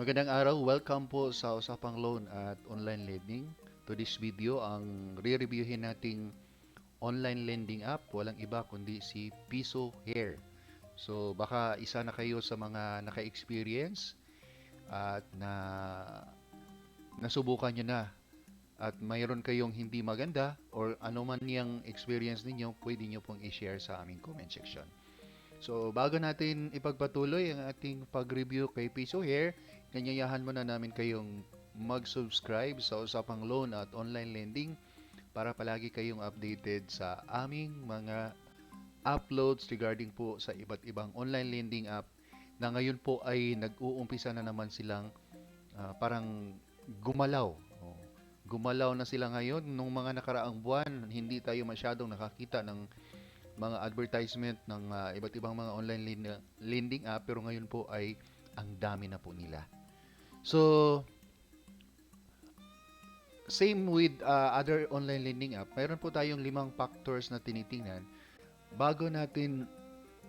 Magandang araw, welcome po sa Usapang Loan at Online Lending. To this video, ang re-reviewin nating online lending app, walang iba kundi si Piso Hair. So baka isa na kayo sa mga naka-experience at na nasubukan nyo na at mayroon kayong hindi maganda or ano man experience ninyo, pwede nyo pong i-share sa aming comment section. So, bago natin ipagpatuloy ang ating pag-review kay Piso Hair, ganyayahan muna namin kayong mag-subscribe sa Usapang Loan at Online Lending para palagi kayong updated sa aming mga uploads regarding po sa iba't ibang online lending app na ngayon po ay nag-uumpisa na naman silang ah, parang gumalaw. Oh, Gumalaw na sila ngayon nung mga nakaraang buwan, hindi tayo masyadong nakakita ng mga advertisement ng ah, iba't ibang mga online lend- lending app pero ngayon po ay ang dami na po nila. So same with ah, other online lending app, mayroon po tayong limang factors na tinitingnan bago natin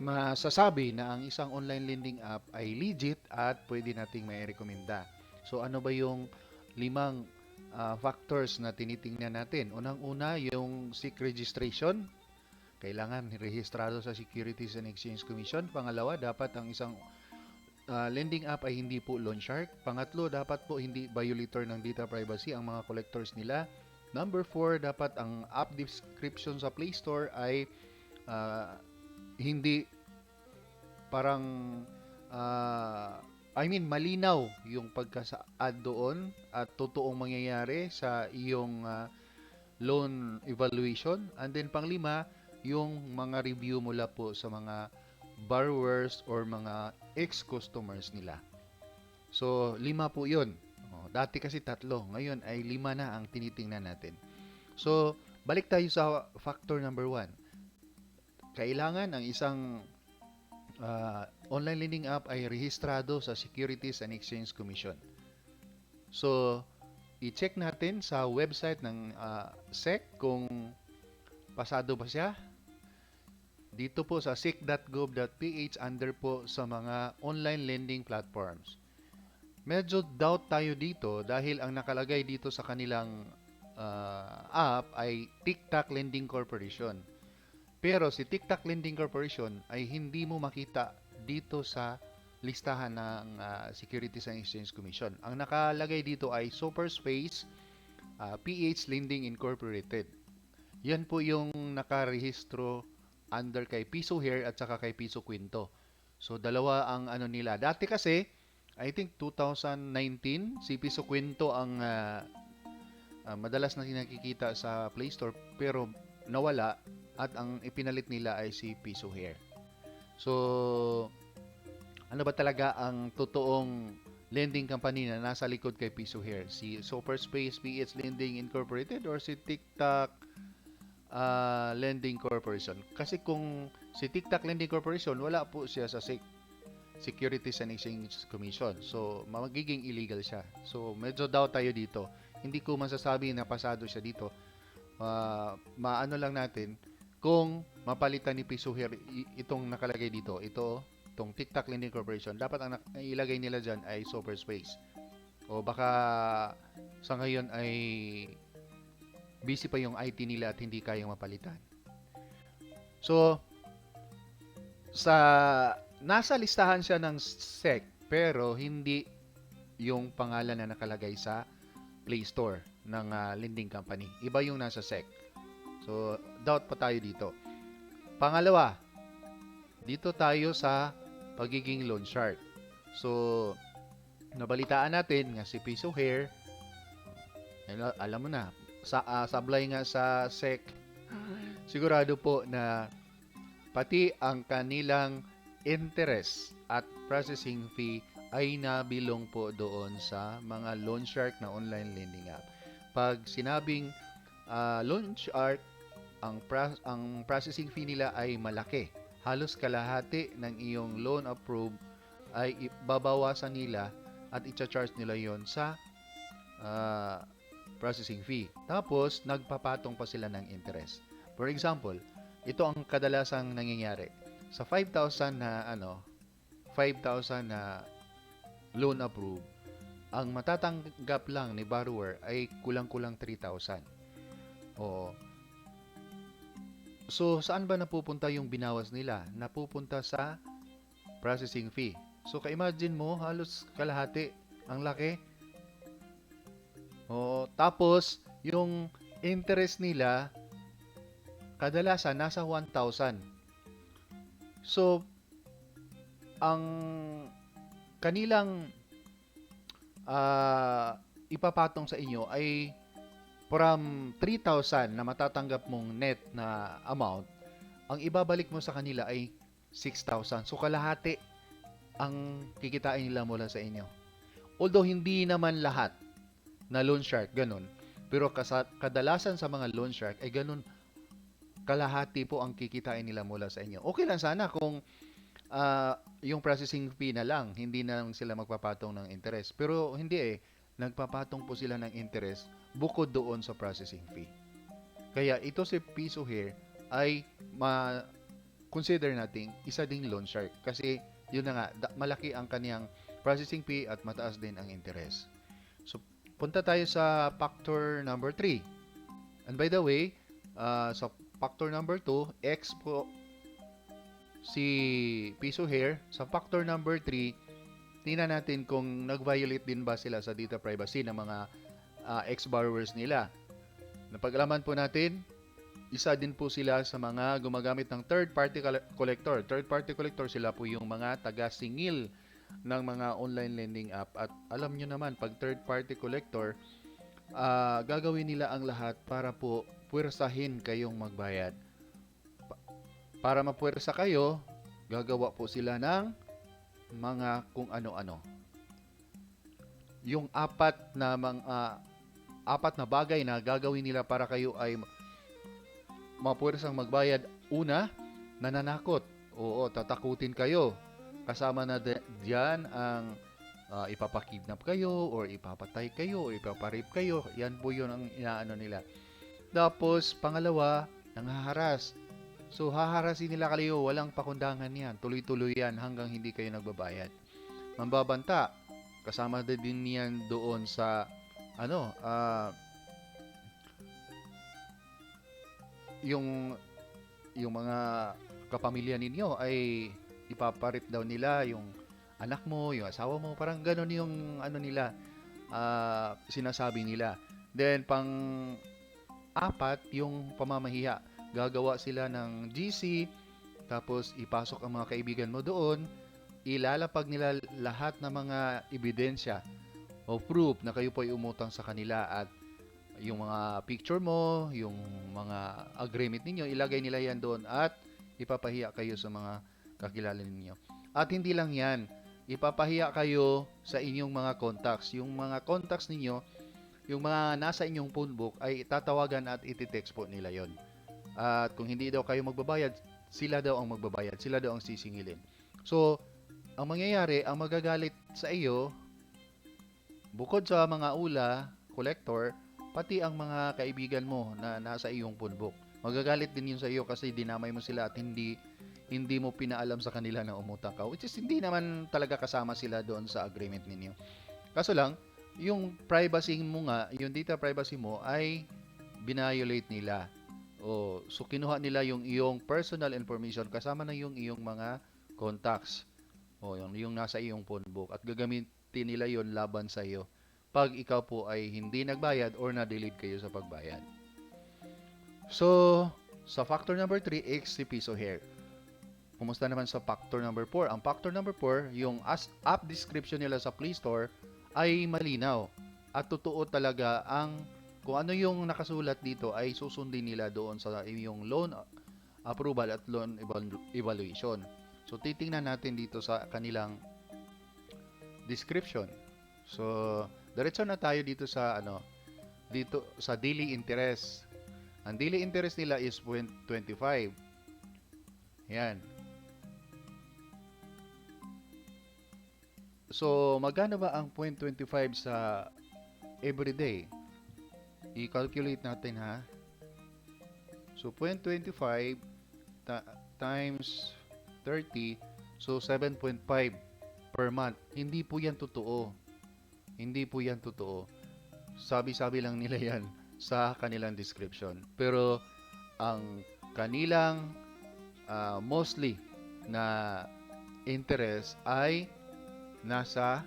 masasabi na ang isang online lending app ay legit at pwede nating may rekomenda. So ano ba yung limang ah, factors na tinitingnan natin? Unang-una yung SIC registration. Kailangan rehistrado sa Securities and Exchange Commission. Pangalawa, dapat ang isang ah, lending app ay hindi po loan shark. Pangatlo, dapat po hindi violator ng data privacy ang mga collectors nila. Number four, dapat ang app description sa Play Store ay ah, hindi parang ah, I mean malinaw yung pagkasa-add doon at totoong mangyayari sa iyong ah, loan evaluation and then panglima yung mga review mula po sa mga borrowers or mga ex-customers nila. So, lima po yun. Oh, dati kasi tatlo. Ngayon ay lima na ang tinitingnan natin. So, balik tayo sa factor number one. Kailangan ang isang ah, online lending app ay rehistrado sa Securities and Exchange Commission. So, i-check natin sa website ng ah, SEC kung pasado ba siya. Dito po sa sec.gov.ph under po sa mga online lending platforms. Medyo doubt tayo dito dahil ang nakalagay dito sa kanilang ah, app ay TikTok Lending Corporation. Pero si TikTok Lending Corporation ay hindi mo makita dito sa listahan ng ah, Securities and Exchange Commission. Ang nakalagay dito ay Superspace ah, PH Lending Incorporated. Yan po yung nakarehistro under kay Piso Hair at saka kay Piso Quinto. So dalawa ang ano nila. Dati kasi I think 2019 si Piso Quinto ang ah, ah, madalas na nakikita sa Play Store pero nawala at ang ipinalit nila ay si Piso Hair. So ano ba talaga ang totoong lending company na nasa likod kay Piso Hair? Si Superspace PH Lending Incorporated or si TikTok ah, Lending Corporation? Kasi kung si TikTok Lending Corporation, wala po siya sa SEC, Securities and Exchange Commission. So, magiging illegal siya. So, medyo doubt tayo dito. Hindi ko masasabi na pasado siya dito. Ah, maano lang natin kung mapalitan ni i- itong nakalagay dito. Ito, itong TikTok Lending Corporation. Dapat ang ilagay nila dyan ay Superspace. O baka sa ngayon ay busy pa yung IT nila at hindi kayang mapalitan. So, sa nasa listahan siya ng SEC pero hindi yung pangalan na nakalagay sa Play Store ng ah, lending company. Iba yung nasa SEC. So, doubt pa tayo dito. Pangalawa, dito tayo sa pagiging loan shark. So, nabalitaan natin nga si Piso Hair, al- alam mo na, sa ah, sablay nga sa SEC, sigurado po na pati ang kanilang interest at processing fee ay nabilong po doon sa mga loan shark na online lending app. Pag sinabing ah, loan shark, ang, pra- ang processing fee nila ay malaki. Halos kalahati ng iyong loan approved ay babawasan nila at i-charge nila yon sa ah, processing fee. Tapos, nagpapatong pa sila ng interest. For example, ito ang kadalasang nangyayari. Sa 5,000 na ano, 5,000 na loan approved, ang matatanggap lang ni borrower ay kulang-kulang 3,000. Oo. So, saan ba napupunta yung binawas nila? Napupunta sa processing fee. So, ka-imagine mo, halos kalahati. Ang laki. Oo. Tapos, yung interest nila, kadalasan nasa 1,000. So, ang kanilang ah, ipapatong sa inyo ay from 3,000 na matatanggap mong net na amount, ang ibabalik mo sa kanila ay 6,000. So, kalahati ang kikitain nila mula sa inyo. Although, hindi naman lahat na loan shark, ganun. Pero kasa- kadalasan sa mga loan shark ay ganun, kalahati po ang kikitain nila mula sa inyo. Okay lang sana kung ah, yung processing fee na lang, hindi na lang sila magpapatong ng interest. Pero hindi eh, nagpapatong po sila ng interest bukod doon sa processing fee. Kaya ito si Piso here ay ma-consider nating isa ding loan shark kasi yun na nga, malaki ang kaniyang processing fee at mataas din ang interest. Punta tayo sa factor number 3. And by the way, ah, sa factor number 2, X po si Piso here. Sa factor number 3, tingnan natin kung nag-violate din ba sila sa data privacy ng mga ah, ex-borrowers nila. Napagalaman po natin, isa din po sila sa mga gumagamit ng third-party col- collector. Third-party collector sila po yung mga taga-singil ng mga online lending app. At alam nyo naman, pag third-party collector, ah, gagawin nila ang lahat para po puwersahin kayong magbayad. Pa- para mapuwersa kayo, gagawa po sila ng mga kung ano-ano. Yung apat na mga apat na bagay na gagawin nila para kayo ay ma- mapuwersang magbayad. Una, nananakot. Oo, tatakutin kayo. Kasama na diyan ang ah, ipapakidnap kayo or ipapatay kayo or ipaparip kayo. Yan po yun ang inaano nila. Tapos, pangalawa, nanghaharas. So, haharasin nila kayo, walang pakundangan yan. Tuloy-tuloy yan hanggang hindi kayo nagbabayad. Mambabanta, kasama na din yan doon sa, ano, ah, yung, yung mga kapamilya ninyo ay ipaparip daw nila yung anak mo, yung asawa mo, parang ganun yung ano nila, ah, sinasabi nila. Then, pang apat, yung pamamahiya. Gagawa sila ng GC, tapos ipasok ang mga kaibigan mo doon, ilalapag nila lahat ng mga ebidensya o proof na kayo po ay umutang sa kanila at yung mga picture mo, yung mga agreement ninyo, ilagay nila yan doon at ipapahiya kayo sa mga kakilala ninyo. At hindi lang yan, ipapahiya kayo sa inyong mga contacts. Yung mga contacts ninyo, yung mga nasa inyong phone book ay tatawagan at ititext po nila yon. At kung hindi daw kayo magbabayad, sila daw ang magbabayad, sila daw ang sisingilin. So, ang mangyayari, ang magagalit sa iyo, bukod sa mga ula, collector, pati ang mga kaibigan mo na nasa iyong phone book. Magagalit din yun sa iyo kasi dinamay mo sila at hindi hindi mo pinaalam sa kanila na umutang ka. Which is hindi naman talaga kasama sila doon sa agreement ninyo. Kaso lang, yung privacy mo nga, yung data privacy mo ay binayolate nila. O, so kinuha nila yung iyong personal information kasama na yung iyong mga contacts. O, yung, yung nasa iyong phone book. At gagamitin nila yon laban sa iyo pag ikaw po ay hindi nagbayad or na-delete kayo sa pagbayad. So, sa factor number 3, X si piso hair. Kumusta naman sa factor number 4? Ang factor number 4, yung as app description nila sa Play Store ay malinaw. At totoo talaga ang kung ano yung nakasulat dito ay susundin nila doon sa yung loan approval at loan eval- evaluation. So titingnan natin dito sa kanilang description. So diretso na tayo dito sa ano dito sa daily interest. Ang daily interest nila is 0.25. Yan. So, magkano ba ang 0.25 sa everyday? I-calculate natin ha. So, 0.25 ta- times 30, so 7.5 per month. Hindi po yan totoo. Hindi po yan totoo. Sabi-sabi lang nila yan sa kanilang description. Pero ang kanilang ah, mostly na interest ay nasa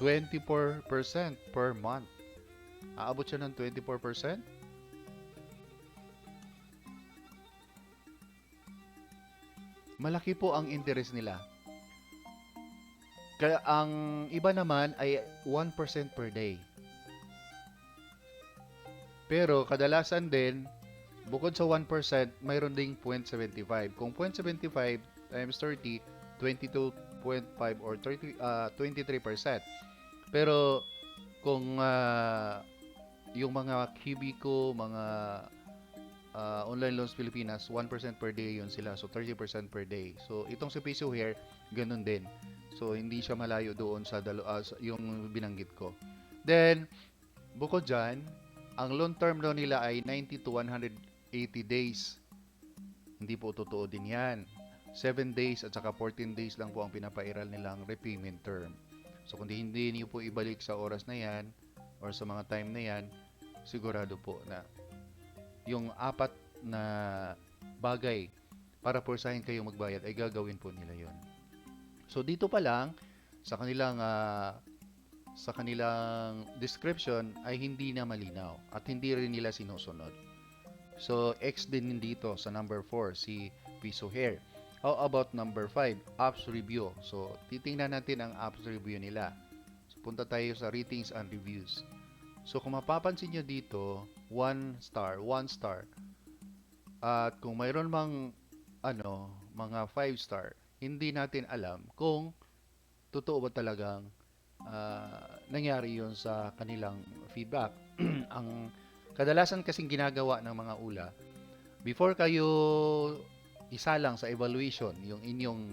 24% per month. Aabot siya ng 24%? Malaki po ang interest nila. Kaya ang iba naman ay 1% per day. Pero kadalasan din, bukod sa 1%, mayroon ding 0.75. Kung 0.75 times 30, 22.5 or 30, ah, 23%. Pero kung ah, yung mga Cubico, mga ah, online loans Pilipinas, 1% per day yun sila. So 30% per day. So itong si Piso here, ganun din. So hindi siya malayo doon sa, dalo, sa- yung binanggit ko. Then, bukod dyan, ang long term loan nila ay 90 to 180 days. Hindi po totoo din yan. 7 days at saka 14 days lang po ang pinapairal nilang repayment term. So kung di- hindi niyo po ibalik sa oras na yan or sa mga time na yan, sigurado po na yung apat na bagay para porsahin kayo magbayad ay gagawin po nila yon. So dito pa lang sa kanilang ah, sa kanilang description ay hindi na malinaw at hindi rin nila sinusunod. So X din dito sa number 4 si Piso Hair. How about number 5, apps review. So titingnan natin ang apps review nila. So, punta tayo sa ratings and reviews. So kung mapapansin nyo dito, 1 star, 1 star. At kung mayroon mang ano, mga 5 star, hindi natin alam kung totoo ba talagang ah, nangyari yon sa kanilang feedback. Ang kadalasan kasing ginagawa ng mga ula, before kayo isalang sa evaluation yung inyong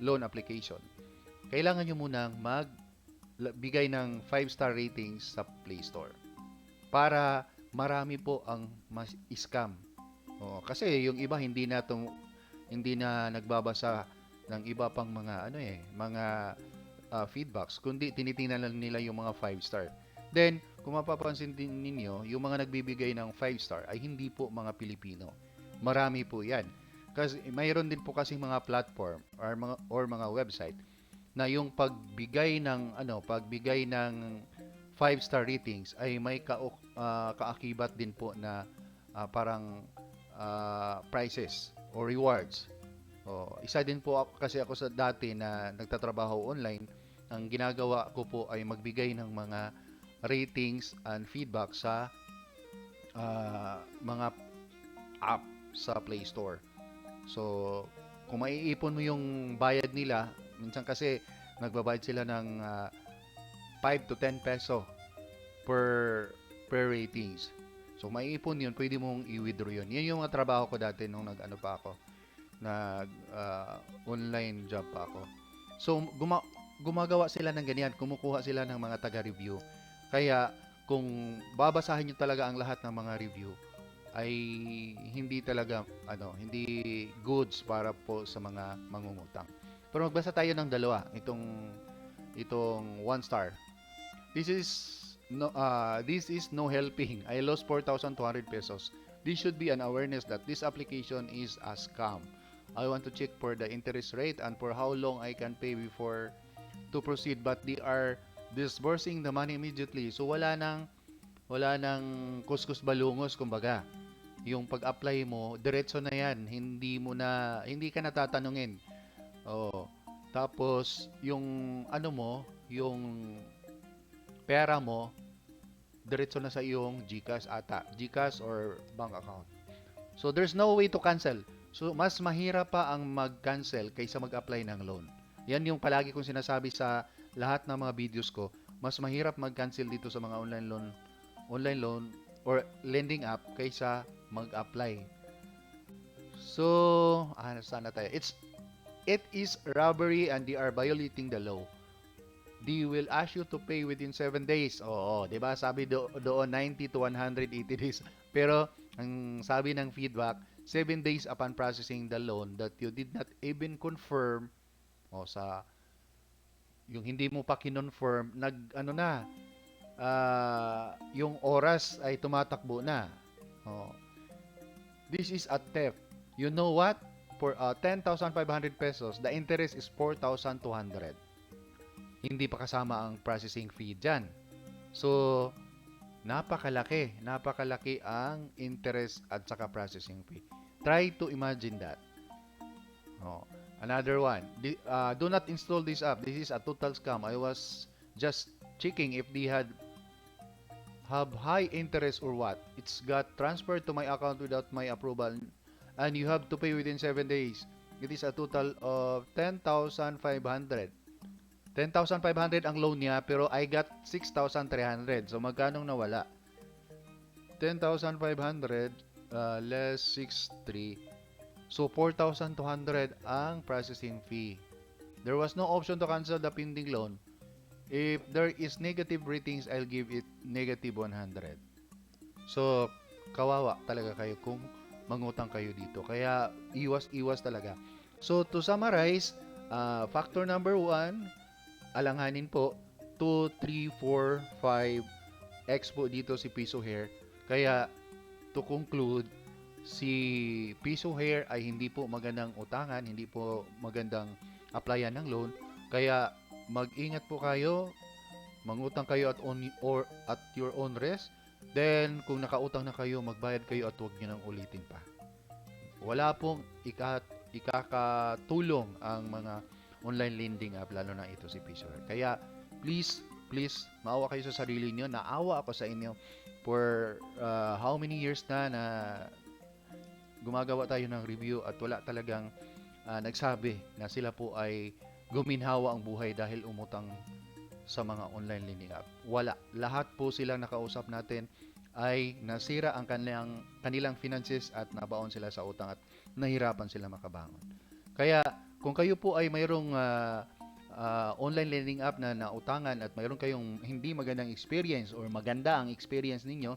loan application, kailangan nyo munang mag la- bigay ng 5-star ratings sa Play Store para marami po ang mas scam. Oh, kasi yung iba hindi na tong hindi na nagbabasa ng iba pang mga ano eh, mga ah, feedbacks kundi tinitingnan lang nila yung mga 5 star. Then, kung mapapansin din ninyo, yung mga nagbibigay ng 5 star ay hindi po mga Pilipino. Marami po 'yan. Kasi mayroon din po kasi mga platform or mga or mga website na yung pagbigay ng ano, pagbigay ng 5 star ratings ay may ka, kaakibat din po na ah, parang ah, prizes or rewards. O, isa din po ako, kasi ako sa dati na nagtatrabaho online, ang ginagawa ko po ay magbigay ng mga ratings and feedback sa ah, mga app sa Play Store. So, kung maiipon mo yung bayad nila, minsan kasi nagbabayad sila ng ah, 5 to 10 peso per per ratings. So, maiipon yun, pwede mong i-withdraw yun. Yan yung mga trabaho ko dati nung nag-ano pa ako, nag ah, online job pa ako. So, guma- gumagawa sila ng ganyan, kumukuha sila ng mga taga-review. Kaya, kung babasahin nyo talaga ang lahat ng mga review, ay hindi talaga ano, hindi goods para po sa mga mangungutang. Pero magbasa tayo ng dalawa, itong itong one star. This is no uh, this is no helping. I lost 4,200 pesos. This should be an awareness that this application is a scam. I want to check for the interest rate and for how long I can pay before to proceed but they are disbursing the money immediately. So wala nang wala nang kuskus balungos kumbaga. Yung pag-apply mo, diretso na 'yan. Hindi mo na hindi ka natatanungin. Oh. Tapos yung ano mo, yung pera mo diretso na sa iyong GCash ata, GCash or bank account. So there's no way to cancel. So mas mahirap pa ang mag-cancel kaysa mag-apply ng loan. Yan yung palagi kong sinasabi sa lahat ng mga videos ko. Mas mahirap mag-cancel dito sa mga online loan, online loan or lending app kaysa mag-apply. So, ah, sana tayo. It's it is robbery and they are violating the law. They will ask you to pay within 7 days. Oo, 'di ba? Sabi do, doon 90 to 180 days. Pero ang sabi ng feedback, 7 days upon processing the loan that you did not even confirm o sa yung hindi mo pa kinonfirm, nag ano na, ah, yung oras ay tumatakbo na. Oh. This is a theft. You know what? For uh, 10,500 pesos, the interest is 4,200. Hindi pa kasama ang processing fee dyan. So, napakalaki. Napakalaki ang interest at saka processing fee. Try to imagine that. Oh. Another one. Uh, do not install this app. This is a total scam. I was just checking if they had have high interest or what. It's got transferred to my account without my approval and you have to pay within 7 days. It is a total of 10,500. 10,500 ang loan niya pero I got 6,300. So magkano nawala? 10,500 uh, less 6,3. So 4,200 ang processing fee. There was no option to cancel the pending loan. If there is negative ratings, I'll give it negative 100. So, kawawa talaga kayo kung mangutang kayo dito. Kaya, iwas-iwas talaga. So, to summarize, uh, factor number 1, alanganin po, 2, 3, 4, 5, X po dito si Piso Hair. Kaya, to conclude, si Piso Hair ay hindi po magandang utangan, hindi po magandang applyan ng loan. Kaya, mag-ingat po kayo, mangutang kayo at on or at your own risk. Then kung nakautang na kayo, magbayad kayo at huwag niyo nang ulitin pa. Wala pong ika, ikakatulong ang mga online lending app lalo na ito si Pisor. Kaya please, please, maawa kayo sa sarili niyo. Naawa ako sa inyo for uh, how many years na na gumagawa tayo ng review at wala talagang uh, nagsabi na sila po ay guminhawa ang buhay dahil umutang sa mga online lending app. Wala. Lahat po silang nakausap natin ay nasira ang kanilang, kanilang finances at nabaon sila sa utang at nahirapan sila makabangon. Kaya kung kayo po ay mayroong ah, ah, online lending app na nautangan at mayroon kayong hindi magandang experience or maganda ang experience ninyo,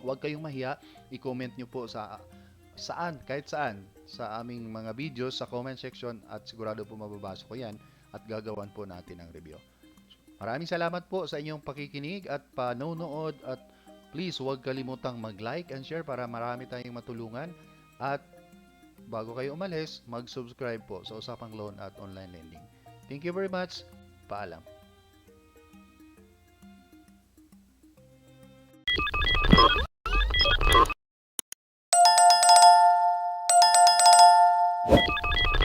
huwag kayong mahiya, i-comment nyo po sa saan, kahit saan, sa aming mga videos sa comment section at sigurado po mababasa ko yan at gagawan po natin ang review. Maraming salamat po sa inyong pakikinig at panonood at please huwag kalimutang mag-like and share para marami tayong matulungan at bago kayo umalis, mag-subscribe po sa Usapang Loan at Online Lending. Thank you very much. Paalam.